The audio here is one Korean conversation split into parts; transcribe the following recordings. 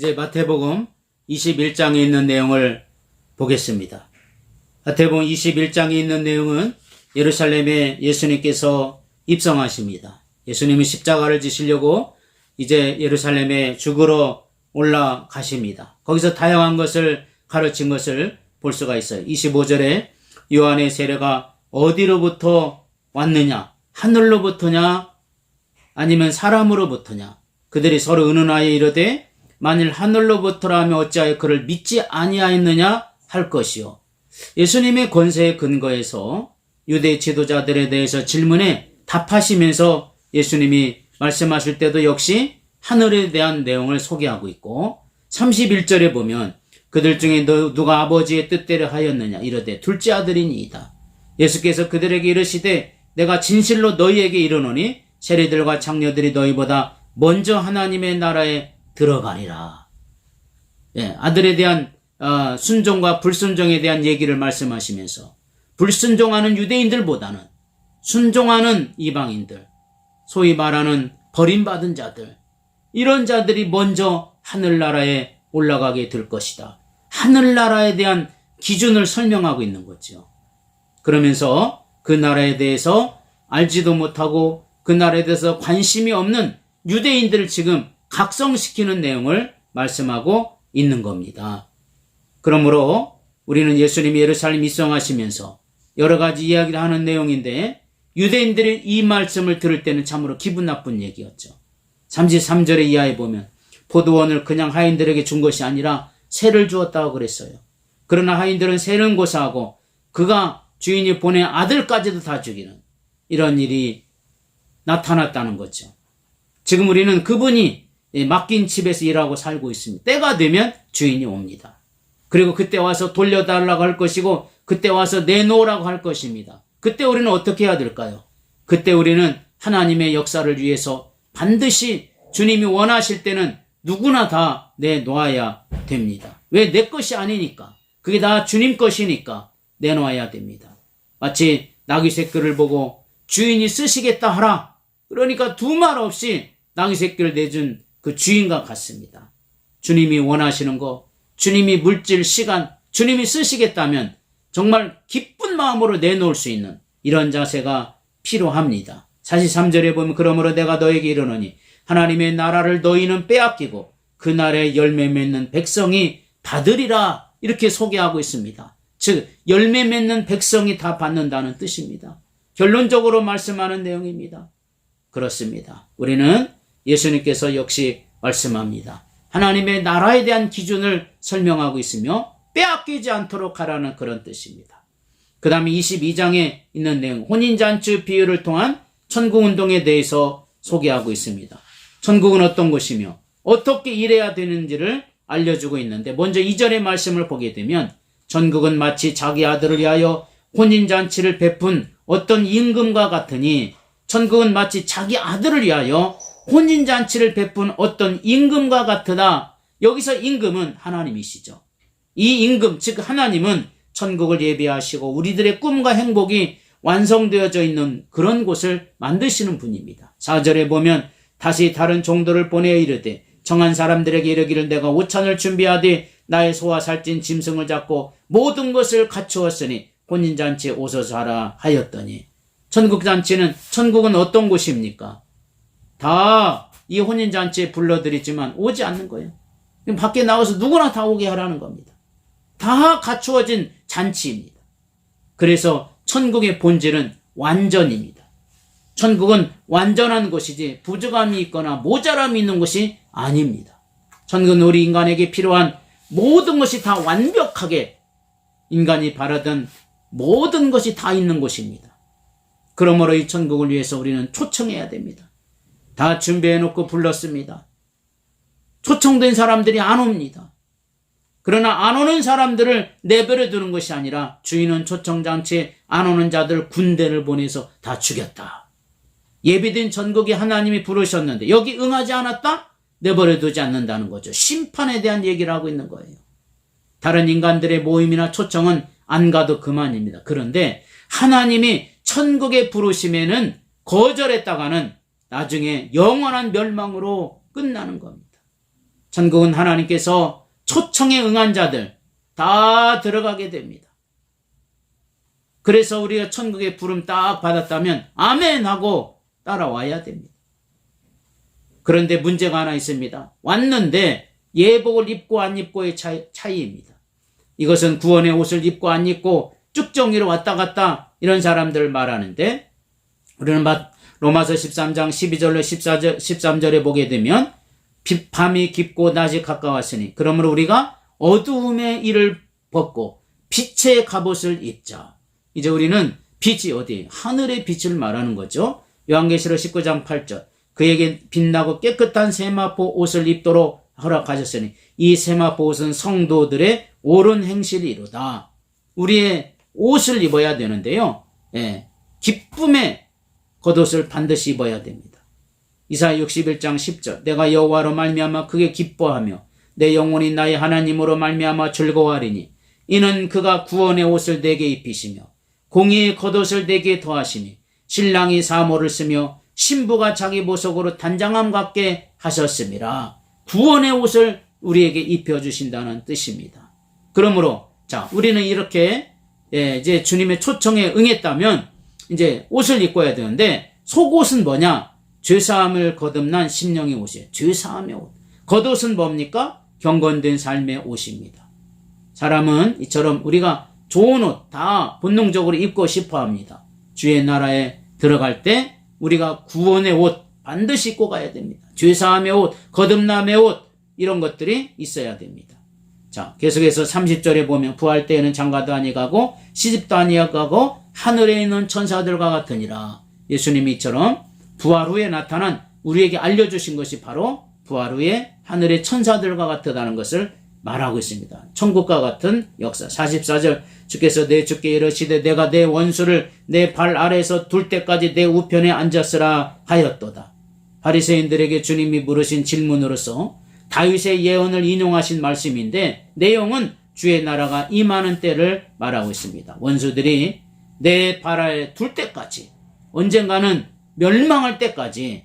이제 마태복음 21장에 있는 내용을 보겠습니다. 마태복음 21장에 있는 내용은 예루살렘에 예수님께서 입성하십니다. 예수님은 십자가를 지시려고 이제 예루살렘에 죽으러 올라가십니다. 거기서 다양한 것을 가르친 것을 볼 수가 있어요. 25절에 요한의 세례가 어디로부터 왔느냐? 하늘로부터냐? 아니면 사람으로부터냐? 그들이 서로 은은하여 이르되 만일 하늘로부터라면 어찌하여 그를 믿지 아니하였느냐 할 것이요. 예수님의 권세에 근거해서 유대 지도자들에 대해서 질문에 답하시면서 예수님이 말씀하실 때도 역시 하늘에 대한 내용을 소개하고 있고 31절에 보면 그들 중에 너 누가 아버지의 뜻대로 하였느냐 이르되 둘째 아들이니이다. 예수께서 그들에게 이르시되 내가 진실로 너희에게 이르노니 세리들과 장녀들이 너희보다 먼저 하나님의 나라에 들어가리라. 예, 아들에 대한 어, 순종과 불순종에 대한 얘기를 말씀하시면서 불순종하는 유대인들보다는 순종하는 이방인들, 소위 말하는 버림받은 자들, 이런 자들이 먼저 하늘나라에 올라가게 될 것이다. 하늘나라에 대한 기준을 설명하고 있는 거죠. 그러면서 그 나라에 대해서 알지도 못하고 그 나라에 대해서 관심이 없는 유대인들을 지금 각성시키는 내용을 말씀하고 있는 겁니다. 그러므로 우리는 예수님이 예루살렘 입성하시면서 여러 가지 이야기를 하는 내용인데 유대인들이 이 말씀을 들을 때는 참으로 기분 나쁜 얘기였죠. 33절의 이하에 보면 포도원을 그냥 하인들에게 준 것이 아니라 새를 주었다고 그랬어요. 그러나 하인들은 새는 고사하고 그가 주인이 보낸 아들까지도 다 죽이는 이런 일이 나타났다는 거죠. 지금 우리는 그분이 맡긴 집에서 일하고 살고 있습니다. 때가 되면 주인이 옵니다. 그리고 그때 와서 돌려달라고 할 것이고 그때 와서 내놓으라고 할 것입니다. 그때 우리는 어떻게 해야 될까요? 그때 우리는 하나님의 역사를 위해서 반드시 주님이 원하실 때는 누구나 다 내놓아야 됩니다. 왜 내 것이 아니니까. 그게 다 주님 것이니까 내놓아야 됩니다. 마치 나귀 새끼를 보고 주인이 쓰시겠다 하라. 그러니까 두 말 없이 나귀 새끼를 내준 그 주인과 같습니다. 주님이 원하시는 거, 주님이 물질, 시간, 주님이 쓰시겠다면 정말 기쁜 마음으로 내놓을 수 있는 이런 자세가 필요합니다. 43절에 보면 그러므로 내가 너에게 이르노니 하나님의 나라를 너희는 빼앗기고 그날에 열매 맺는 백성이 받으리라 이렇게 소개하고 있습니다. 즉 열매 맺는 백성이 다 받는다는 뜻입니다. 결론적으로 말씀하는 내용입니다. 그렇습니다. 우리는 예수님께서 역시 말씀합니다. 하나님의 나라에 대한 기준을 설명하고 있으며 빼앗기지 않도록 하라는 그런 뜻입니다. 그 다음에 22장에 있는 내용, 혼인잔치 비유를 통한 천국운동에 대해서 소개하고 있습니다. 천국은 어떤 곳이며 어떻게 일해야 되는지를 알려주고 있는데 먼저 2절의 말씀을 보게 되면 천국은 마치 자기 아들을 위하여 혼인잔치를 베푼 어떤 임금과 같으니 천국은 마치 자기 아들을 위하여 혼인잔치를 베푼 어떤 임금과 같으다. 여기서 임금은 하나님이시죠. 이 임금, 즉 하나님은 천국을 예비하시고 우리들의 꿈과 행복이 완성되어져 있는 그런 곳을 만드시는 분입니다. 4절에 보면 다시 다른 종도를 보내어 이르되 정한 사람들에게 이르기를 내가 오찬을 준비하되 나의 소와 살찐 짐승을 잡고 모든 것을 갖추었으니 혼인잔치에 오소서 하라 하였더니 천국잔치는 천국은 어떤 곳입니까? 다 이 혼인잔치에 불러들이지만 오지 않는 거예요. 밖에 나와서 누구나 다 오게 하라는 겁니다. 다 갖추어진 잔치입니다. 그래서 천국의 본질은 완전입니다. 천국은 완전한 곳이지 부족함이 있거나 모자람이 있는 곳이 아닙니다. 천국은 우리 인간에게 필요한 모든 것이 다 완벽하게 인간이 바라던 모든 것이 다 있는 곳입니다. 그러므로 이 천국을 위해서 우리는 초청해야 됩니다. 다 준비해놓고 불렀습니다. 초청된 사람들이 안 옵니다. 그러나 안 오는 사람들을 내버려 두는 것이 아니라 주인은 초청장치에 안 오는 자들 군대를 보내서 다 죽였다. 예비된 전국이 하나님이 부르셨는데 여기 응하지 않았다? 내버려 두지 않는다는 거죠. 심판에 대한 얘기를 하고 있는 거예요. 다른 인간들의 모임이나 초청은 안 가도 그만입니다. 그런데 하나님이 천국에 부르심에는 거절했다가는 나중에 영원한 멸망으로 끝나는 겁니다. 천국은 하나님께서 초청에 응한 자들 다 들어가게 됩니다. 그래서 우리가 천국의 부름 딱 받았다면 아멘 하고 따라와야 됩니다. 그런데 문제가 하나 있습니다. 왔는데 예복을 입고 안 입고의 차이, 차이입니다. 이것은 구원의 옷을 입고 안 입고 쭉정이로 왔다 갔다 이런 사람들을 말하는데 우리는 로마서 13장 12절로 14절, 13절에 보게 되면 밤이 깊고 낮이 가까웠으니 그러므로 우리가 어두움의 일을 벗고 빛의 갑옷을 입자. 이제 우리는 빛이 어디? 하늘의 빛을 말하는 거죠. 요한계시록 19장 8절. 그에게 빛나고 깨끗한 세마포 옷을 입도록 허락하셨으니 이 세마포 옷은 성도들의 옳은 행실이로다. 우리의 옷을 입어야 되는데요. 예, 기쁨의 겉옷을 반드시 입어야 됩니다. 이사야 61장 10절 내가 여호와로 말미암아 크게 기뻐하며 내 영혼이 나의 하나님으로 말미암아 즐거워하리니 이는 그가 구원의 옷을 내게 입히시며 공의의 겉옷을 내게 더하시니 신랑이 사모를 쓰며 신부가 자기 보석으로 단장함 같게 하셨음이라 구원의 옷을 우리에게 입혀주신다는 뜻입니다. 그러므로 자 우리는 이렇게 예, 이제 주님의 초청에 응했다면 이제 옷을 입고야 되는데 속옷은 뭐냐? 죄사함을 거듭난 심령의 옷이에요. 죄사함의 옷. 겉옷은 뭡니까? 경건된 삶의 옷입니다. 사람은 이처럼 우리가 좋은 옷 다 본능적으로 입고 싶어 합니다. 주의 나라에 들어갈 때 우리가 구원의 옷 반드시 입고 가야 됩니다. 죄사함의 옷, 거듭남의 옷 이런 것들이 있어야 됩니다. 자, 계속해서 30절에 보면 부활 때에는 장가도 아니가고 시집도 아니가고 하늘에 있는 천사들과 같으니라. 예수님이 이처럼 부활 후에 나타난 우리에게 알려주신 것이 바로 부활 후에 하늘의 천사들과 같다는 것을 말하고 있습니다. 천국과 같은 역사. 44절 주께서 내 주께 이르시되 내가 내 원수를 내 발 아래에서 둘 때까지 내 우편에 앉았으라 하였도다. 바리새인들에게 주님이 물으신 질문으로서 다윗의 예언을 인용하신 말씀인데 내용은 주의 나라가 임하는 때를 말하고 있습니다. 원수들이 내발 아래 둘 때까지 언젠가는 멸망할 때까지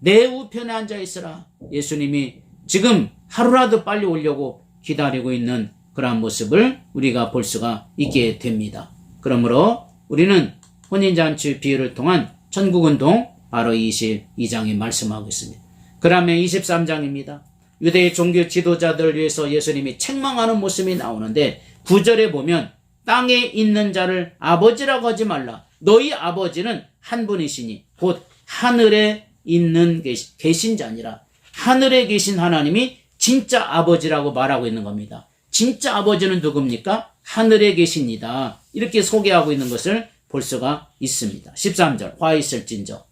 내 우편에 앉아 있으라. 예수님이 지금 하루라도 빨리 오려고 기다리고 있는 그러한 모습을 우리가 볼 수가 있게 됩니다. 그러므로 우리는 혼인잔치 비유를 통한 천국운동 바로 22장에 말씀하고 있습니다. 그 다음에 23장입니다. 유대의 종교 지도자들을 위해서 예수님이 책망하는 모습이 나오는데 9절에 보면 땅에 있는 자를 아버지라고 하지 말라. 너희 아버지는 한 분이시니 곧 하늘에 있는 계신 자니라. 하늘에 계신 하나님이 진짜 아버지라고 말하고 있는 겁니다. 진짜 아버지는 누굽니까? 하늘에 계십니다. 이렇게 소개하고 있는 것을 볼 수가 있습니다. 13절 화 있을진저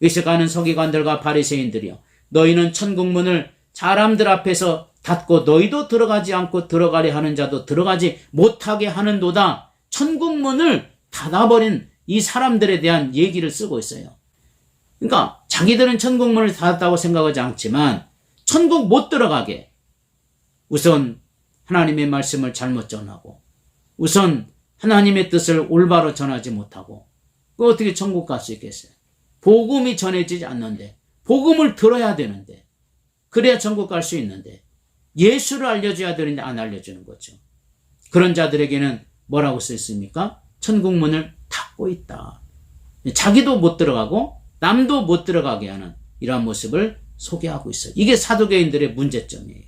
의식하는 서기관들과 바리새인들이여 너희는 천국문을 사람들 앞에서 닫고 너희도 들어가지 않고 들어가려 하는 자도 들어가지 못하게 하는도다. 천국문을 닫아버린 이 사람들에 대한 얘기를 쓰고 있어요. 그러니까 자기들은 천국문을 닫았다고 생각하지 않지만 천국 못 들어가게 우선 하나님의 말씀을 잘못 전하고 우선 하나님의 뜻을 올바로 전하지 못하고 그 어떻게 천국 갈 수 있겠어요? 복음이 전해지지 않는데 복음을 들어야 되는데 그래야 천국 갈 수 있는데 예수를 알려줘야 되는데 안 알려주는 거죠. 그런 자들에게는 뭐라고 쓰였습니까? 천국 문을 닫고 있다. 자기도 못 들어가고 남도 못 들어가게 하는 이러한 모습을 소개하고 있어요. 이게 사도계인들의 문제점이에요.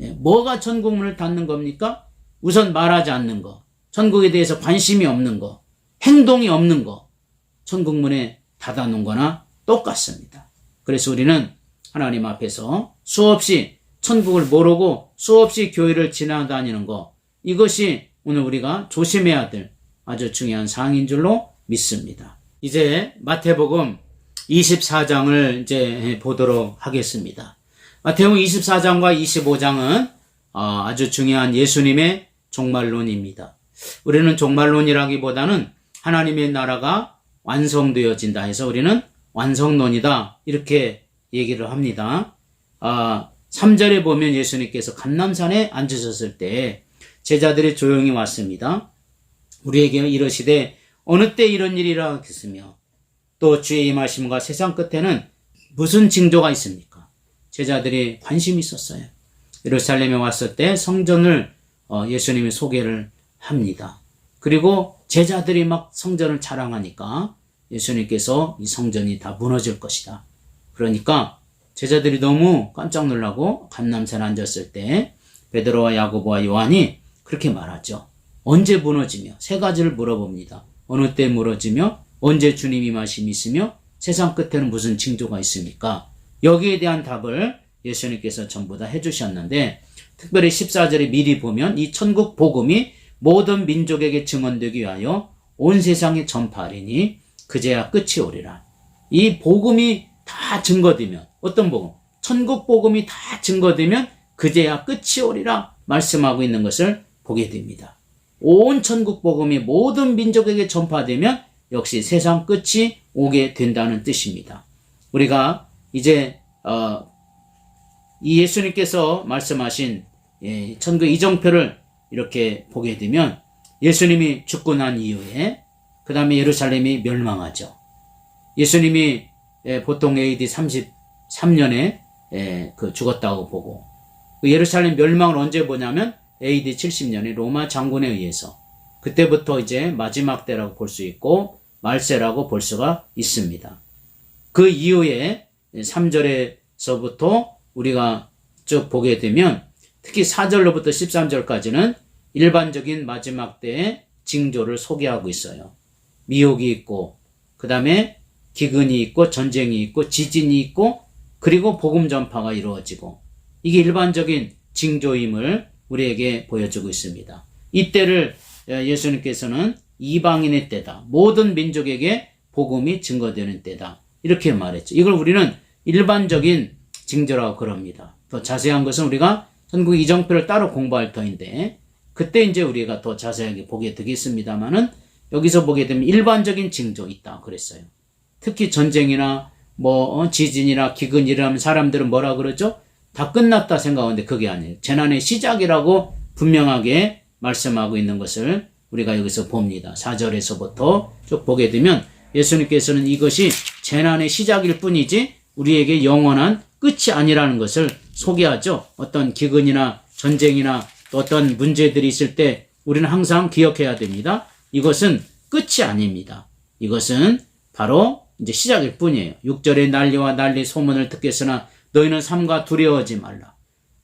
예, 뭐가 천국 문을 닫는 겁니까? 우선 말하지 않는 거, 천국에 대해서 관심이 없는 거, 행동이 없는 거, 천국 문에 닫아놓은 거나 똑같습니다. 그래서 우리는 하나님 앞에서 수없이 천국을 모르고 수없이 교회를 지나다니는 거, 이것이 오늘 우리가 조심해야 될 아주 중요한 사항인 줄로 믿습니다. 이제 마태복음 24장을 이제 보도록 하겠습니다. 마태복음 24장과 25장은 아, 아주 중요한 예수님의 종말론입니다. 우리는 종말론이라기보다는 하나님의 나라가 완성되어진다 해서 우리는 완성론이다 이렇게 얘기를 합니다. 아, 3절에 보면 예수님께서 감남산에 앉으셨을 때 제자들이 조용히 왔습니다. 우리에게 이러시되 어느 때 이런 일이라 하겠으며 또 주의 임하심과 세상 끝에는 무슨 징조가 있습니까? 제자들이 관심이 있었어요. 예루살렘에 왔을 때 성전을 어, 예수님이 소개를 합니다. 그리고 제자들이 막 성전을 자랑하니까 예수님께서 이 성전이 다 무너질 것이다. 그러니까 제자들이 너무 깜짝 놀라고 감남산에 앉았을 때 베드로와 야고보와 요한이 그렇게 말하죠. 언제 무너지며 세 가지를 물어봅니다. 어느 때 무너지며 언제 주님이 말씀이 있으며 세상 끝에는 무슨 징조가 있습니까? 여기에 대한 답을 예수님께서 전부 다 해주셨는데 특별히 14절에 미리 보면 이 천국 복음이 모든 민족에게 증언되기 위하여 온 세상에 전파하리니 그제야 끝이 오리라. 이 복음이 다 증거되면 어떤 복음? 천국 복음이 다 증거되면 그제야 끝이 오리라 말씀하고 있는 것을 보게 됩니다. 온 천국 복음이 모든 민족에게 전파되면 역시 세상 끝이 오게 된다는 뜻입니다. 우리가 이제 어, 이 예수님께서 말씀하신 예, 천국 이정표를 이렇게 보게 되면 예수님이 죽고 난 이후에 그 다음에 예루살렘이 멸망하죠. 예수님이 예, 보통 AD 33년에 예, 그 죽었다고 보고 그 예루살렘 멸망을 언제 보냐면 AD 70년에 로마 장군에 의해서 그때부터 이제 마지막 때라고 볼 수 있고 말세라고 볼 수가 있습니다. 그 이후에 3절에서부터 우리가 쭉 보게 되면 특히 4절로부터 13절까지는 일반적인 마지막 때의 징조를 소개하고 있어요. 미혹이 있고 그 다음에 기근이 있고 전쟁이 있고 지진이 있고 그리고 복음 전파가 이루어지고 이게 일반적인 징조임을 우리에게 보여주고 있습니다. 이때를 예수님께서는 이방인의 때다. 모든 민족에게 복음이 증거되는 때다. 이렇게 말했죠. 이걸 우리는 일반적인 징조라고 그럽니다. 더 자세한 것은 우리가 전국 이정표를 따로 공부할 터인데 그때 이제 우리가 더 자세하게 보게 되겠습니다만은 여기서 보게 되면 일반적인 징조 있다 그랬어요. 특히 전쟁이나 뭐 어, 지진이나 기근이라면 사람들은 뭐라 그러죠? 다 끝났다 생각하는데 그게 아니에요. 재난의 시작이라고 분명하게 말씀하고 있는 것을 우리가 여기서 봅니다. 4절에서부터 쭉 보게 되면 예수님께서는 이것이 재난의 시작일 뿐이지 우리에게 영원한 끝이 아니라는 것을 소개하죠. 어떤 기근이나 전쟁이나 또 어떤 문제들이 있을 때 우리는 항상 기억해야 됩니다. 이것은 끝이 아닙니다. 이것은 바로 이제 시작일 뿐이에요. 6절에 난리와 난리 소문을 듣겠으나 너희는 삼가 두려워하지 말라.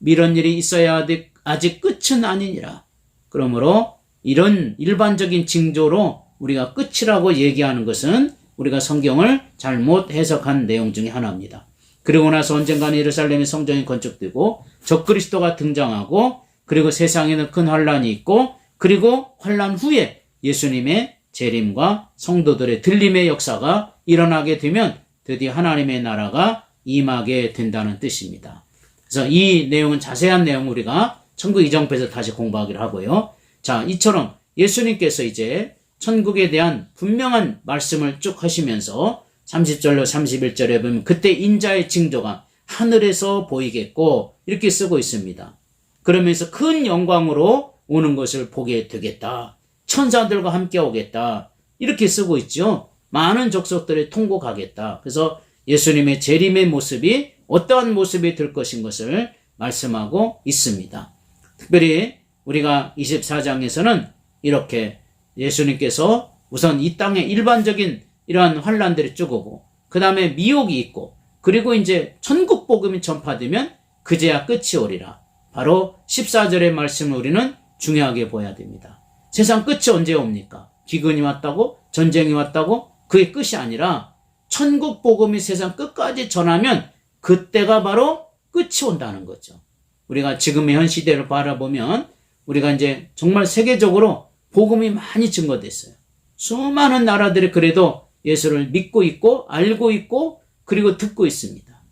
이런 일이 있어야 아직 끝은 아니니라. 그러므로 이런 일반적인 징조로 우리가 끝이라고 얘기하는 것은 우리가 성경을 잘못 해석한 내용 중에 하나입니다. 그리고 나서 언젠가는 예루살렘의 성전이 건축되고 적그리스도가 등장하고 그리고 세상에는 큰 환란이 있고 그리고 환란 후에 예수님의 재림과 성도들의 들림의 역사가 일어나게 되면 드디어 하나님의 나라가 임하게 된다는 뜻입니다. 그래서 이 내용은 자세한 내용 우리가 천국 이정표에서 다시 공부하기로 하고요. 자, 이처럼 예수님께서 이제 천국에 대한 분명한 말씀을 쭉 하시면서 30절로 31절에 보면 그때 인자의 징조가 하늘에서 보이겠고 이렇게 쓰고 있습니다. 그러면서 큰 영광으로 오는 것을 보게 되겠다. 천사들과 함께 오겠다. 이렇게 쓰고 있죠. 많은 족속들이 통곡하겠다. 그래서 예수님의 재림의 모습이 어떠한 모습이 될 것인 것을 말씀하고 있습니다. 특별히 우리가 24장에서는 이렇게 예수님께서 우선 이 땅에 일반적인 이러한 환란들이 쭉 오고 그 다음에 미혹이 있고 그리고 이제 천국 복음이 전파되면 그제야 끝이 오리라. 바로 14절의 말씀을 우리는 중요하게 보아야 됩니다. 세상 끝이 언제 옵니까? 기근이 왔다고? 전쟁이 왔다고? 그게 끝이 아니라 천국 복음이 세상 끝까지 전하면 그때가 바로 끝이 온다는 거죠. 우리가 지금의 현 시대를 바라보면 우리가 이제 정말 세계적으로 복음이 많이 증거됐어요. 수많은 나라들이 그래도 예수를 믿고 있고 알고 있고 그리고 듣고 있습니다.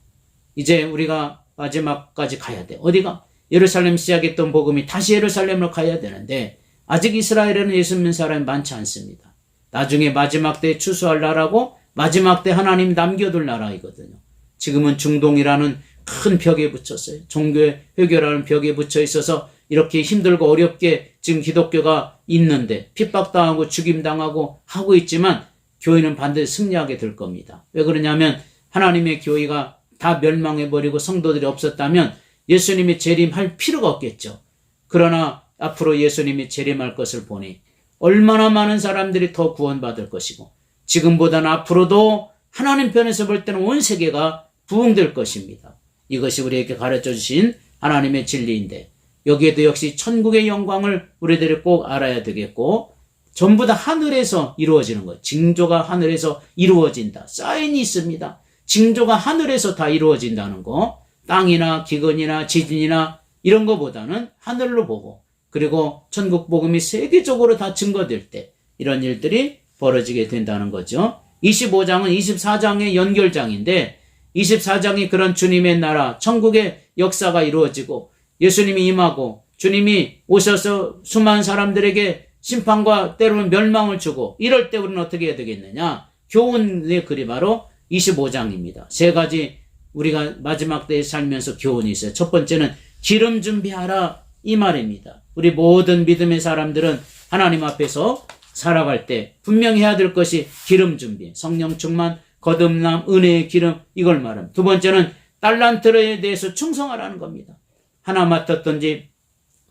이제 우리가 마지막까지 가야 돼. 어디가? 예루살렘 시작했던 복음이 다시 예루살렘으로 가야 되는데 아직 이스라엘에는 예수 믿는 사람이 많지 않습니다. 나중에 마지막 때 추수할 나라고 마지막 때 하나님 남겨둘 나라이거든요. 지금은 중동이라는 큰 벽에 붙였어요. 종교의 회교라는 벽에 붙여 있어서 이렇게 힘들고 어렵게 지금 기독교가 있는데 핍박당하고 죽임당하고 하고 있지만 교회는 반드시 승리하게 될 겁니다. 왜 그러냐면 하나님의 교회가 다 멸망해버리고 성도들이 없었다면 예수님이 재림할 필요가 없겠죠. 그러나 앞으로 예수님이 재림할 것을 보니 얼마나 많은 사람들이 더 구원받을 것이고 지금보다는 앞으로도 하나님 편에서 볼 때는 온 세계가 부흥될 것입니다. 이것이 우리에게 가르쳐 주신 하나님의 진리인데 여기에도 역시 천국의 영광을 우리들이 꼭 알아야 되겠고 전부 다 하늘에서 이루어지는 거예요. 징조가 하늘에서 이루어진다. 사인이 있습니다. 징조가 하늘에서 다 이루어진다는 거. 땅이나 기근이나 지진이나 이런 거보다는 하늘로 보고 그리고 천국 복음이 세계적으로 다 증거될 때 이런 일들이 벌어지게 된다는 거죠. 25장은 24장의 연결장인데 24장이 그런 주님의 나라 천국의 역사가 이루어지고 예수님이 임하고 주님이 오셔서 수많은 사람들에게 심판과 때로는 멸망을 주고 이럴 때 우리는 어떻게 해야 되겠느냐? 교훈의 글이 바로 25장입니다. 세 가지 우리가 마지막 때에 살면서 교훈이 있어요. 첫 번째는 기름 준비하라 이 말입니다. 우리 모든 믿음의 사람들은 하나님 앞에서 살아갈 때 분명히 해야 될 것이 기름 준비, 성령 충만, 거듭남, 은혜의 기름 이걸 말합니다. 두 번째는 달란트에 대해서 충성하라는 겁니다. 하나 맡았던지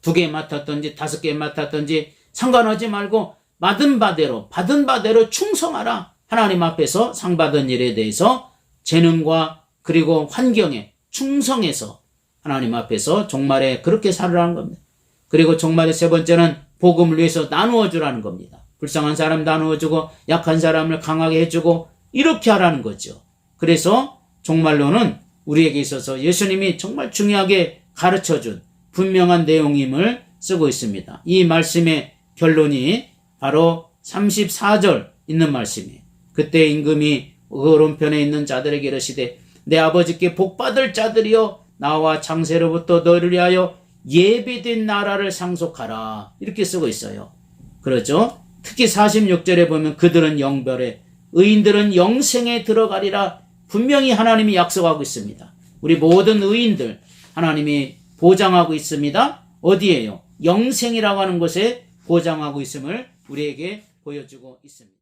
두 개 맡았던지 다섯 개 맡았던지 상관하지 말고 받은 바대로 받은 바대로 충성하라. 하나님 앞에서 상 받은 일에 대해서 재능과 그리고 환경에 충성해서 하나님 앞에서 종말에 그렇게 살으라는 겁니다. 그리고 종말의 세 번째는 복음을 위해서 나누어 주라는 겁니다. 불쌍한 사람 나누어 주고 약한 사람을 강하게 해주고 이렇게 하라는 거죠. 그래서 종말로는 우리에게 있어서 예수님이 정말 중요하게 가르쳐 준 분명한 내용임을 쓰고 있습니다. 이 말씀의 결론이 바로 34절 있는 말씀이에요. 그때 임금이 오른편에 있는 자들에게 이르시되 내 아버지께 복받을 자들이여 나와 장세로부터 너를 위하여 예비된 나라를 상속하라 이렇게 쓰고 있어요. 그렇죠? 특히 46절에 보면 그들은 영별에 의인들은 영생에 들어가리라 분명히 하나님이 약속하고 있습니다. 우리 모든 의인들 하나님이 보장하고 있습니다. 어디에요? 영생이라고 하는 곳에 보장하고 있음을 우리에게 보여주고 있습니다.